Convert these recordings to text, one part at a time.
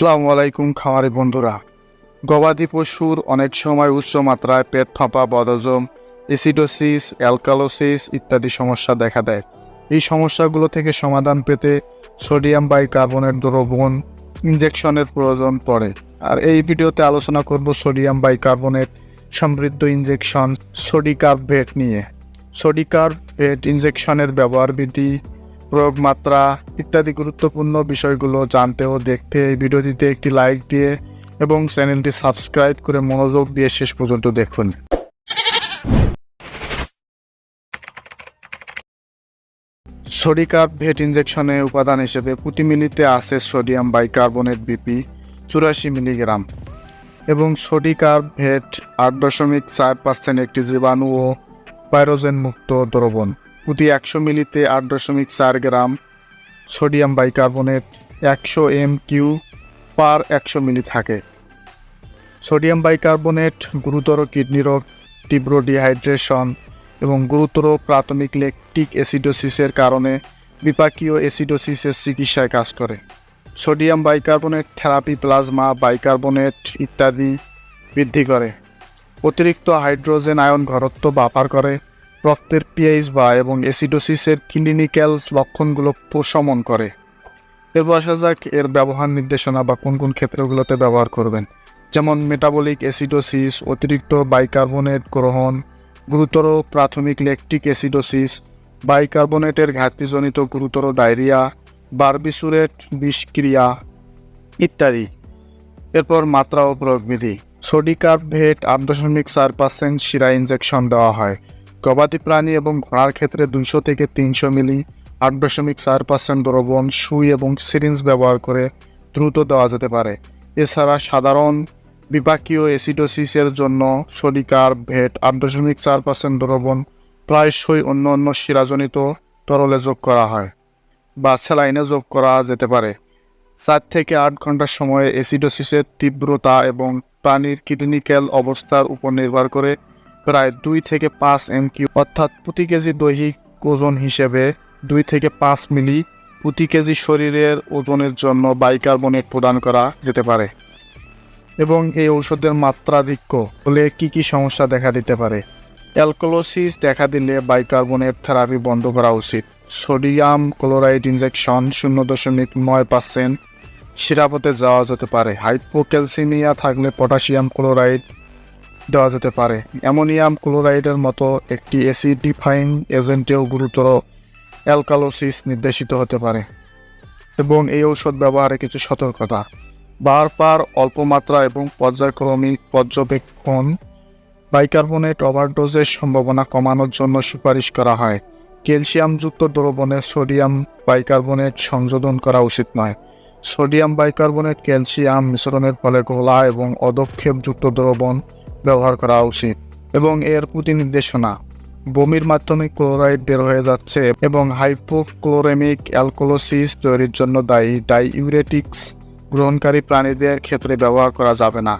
আসসালামু আলাইকুম খামারি বন্ধুরা। গবাদি পশুর অনেক সময় উচ্চ মাত্রায় পেট ফাঁপা বদজম এসিডোসিস, অ্যালকালোসিস ইত্যাদি সমস্যা দেখা দেয়। এই সমস্যাগুলো থেকে সমাধান পেতে সোডিয়াম বাইকার্বনেট দ্রবণ ইনজেকশনের প্রয়োজন পড়ে। আর এই ভিডিওতে আলোচনা করব সোডিয়াম বাইকার্বনেট সমৃদ্ধ ইনজেকশন সোডিকার্ভেট নিয়ে। সোডিকার্ভেট ইনজেকশনের ব্যবহার বিধি প্রয়োগ মাত্রা ইত্যাদি গুরুত্বপূর্ণ বিষয়গুলো জানতে ও দেখতে এই ভিডিওটিতে একটি লাইক দিয়ে এবং চ্যানেলটি সাবস্ক্রাইব করে মনোযোগ দিয়ে শেষ পর্যন্ত দেখুন। সোডিকার্ব ভেট ইনজেকশনে উপাদান হিসেবে প্রতি মিলিতে আছে সোডিয়াম বাইকার্বনেট বিপি চুরাশি মিলিগ্রাম এবং সোডিকার্ব ভেট আট দশমিক চার পার্সেন্ট একটি জীবাণু ও পাইরোজেন মুক্ত দ্রবণ। প্রতি একশো মিলিতে আট দশমিক চার গ্রাম সোডিয়াম বাইকার্বনেট একশো এম কিউ পার একশো মিলি থাকে। সোডিয়াম বাইকার্বনেট গুরুতর কিডনি রোগ, তীব্র ডিহাইড্রেশন এবং গুরুতর প্রাথমিক লেকটিক অ্যাসিডোসিসের কারণে বিপাকীয় অ্যাসিডোসিসের চিকিৎসায় কাজ করে। Sodium bicarbonate therapy plasma bicarbonate ইত্যাদি বৃদ্ধি করে। অতিরিক্ত হাইড্রোজেন আয়ন ঘরত্ব বাফার করে। রক্তের পিএইচ বা এবং অ্যাসিডোসিসের ক্লিনিক্যাল লক্ষণগুলো প্রশমন করে। এরপর আসা যাক এর ব্যবহার নির্দেশনা বা কোন কোন ক্ষেত্রগুলোতে ব্যবহার করবেন? যেমন মেটাবলিক অ্যাসিডোসিস অতিরিক্ত বাইকার্বনেট গ্রহণ, গুরুতর প্রাথমিক ল্যাকটিক অ্যাসিডোসিস বাইকার্বনেটের ঘাটতিজনিত গুরুতর ডায়রিয়া বারবিসুরেট বিষক্রিয়া ইত্যাদি। এরপর মাত্রা ও প্রয়োগ বিধি। সোডিকার্ভেট আট দশমিক চার পার্সেন্ট শিরা ইনজেকশন দেওয়া হয়। গবাদি প্রাণী এবং ঘোড়ার ক্ষেত্রে দুইশো থেকে তিনশো মিলি, আট দশমিক চার পার্সেন্ট দ্রবণ, সুই এবং সিরিঞ্জ ব্যবহার করে দ্রুত দেওয়া যেতে পারে। এছাড়া সাধারণ বিপাকীয় অ্যাসিডোসিসের জন্য সোডিকার ভেট, আট দশমিক চার পার্সেন্ট দ্রবণ প্রায়শই অন্য অন্য শিরাজনিত তরলে যোগ করা হয় বা স্যালাইনে যোগ করা যেতে পারে। চার থেকে আট ঘণ্টার সময়ে অ্যাসিডোসিসের তীব্রতা এবং প্রাণীর ক্লিনিক্যাল অবস্থার উপর নির্ভর করে প্রায় দুই থেকে পাঁচ এমকিউ, অর্থাৎ প্রতি কেজি দৈহিক ওজন হিসেবে দুই থেকে পাঁচ মিলি প্রতি কেজি শরীরের ওজনের জন্য বাইকার্বনেট প্রদান করা যেতে পারে। এবং এই ঔষধের মাত্রাধিক্য হলে কি কি সমস্যা দেখা দিতে পারে? অ্যালকোলোসিস দেখা দিলে বাইকার্বনেট থেরাপি বন্ধ করা উচিত। সোডিয়াম ক্লোরাইড ইনজেকশন শূন্য দশমিক নয় পার্সেন্ট শিরাপথে যাওয়া যেতে পারে। হাইপোক্যালসিমিয়া থাকলে পটাশিয়াম ক্লোরাইড দেওয়া যেতে পারে। অ্যামোনিয়াম ক্লোরাইডের মতো একটি অ্যাসিডিফাইং এজেন্টেও গুরুতর অ্যালকালোসিস নির্দেশিত হতে পারে এবং এই ঔষধ ব্যবহারে কিছু সতর্কতা। বারবার অল্প মাত্রা এবং পর্যায়ক্রমিক পর্যবেক্ষণ, বাইকার্বনেট ওভারডোজের সম্ভাবনা কমানোর জন্য সুপারিশ করা হয়। ক্যালসিয়ামযুক্ত দ্রবণে সোডিয়াম বাইকার্বনেট সংযোজন করা উচিত নয়। সোডিয়াম বাইকার্বনেট ক্যালসিয়াম মিশ্রণের ফলে ঘোলা এবং অদক্ষেপযুক্ত দ্রবণ ব্যবহার করা উচিত এবং এর প্রতি নির্দেশনা বমির মাধ্যমে ক্লোরাইড বের হয়ে যাচ্ছে এবং হাইপোক্লোরেমিক অ্যালকোলোসিস তৈরির জন্য দায়ী। ডাইউরেটিক্স গ্রহণকারী প্রাণীদের ক্ষেত্রে ব্যবহার করা যাবে না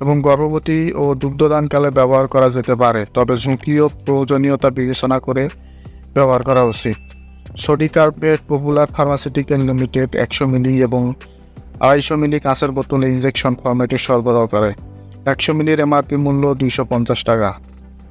এবং গর্ভবতী ও দুগ্ধদানকালে ব্যবহার করা যেতে পারে, তবে ঝুঁকি ও প্রয়োজনীয়তা বিবেচনা করে ব্যবহার করা উচিত। সোডিকার্পেট পপুলার ফার্মাসিউটিক্যাল লিমিটেড একশো মিলি এবং আড়াইশো মিলি কাঁচের বোতলে ইনজেকশন ফরম্যাটে সরবরাহ করে। একশো মিলির এমআরপি মূল্য দুইশো পঞ্চাশ টাকা।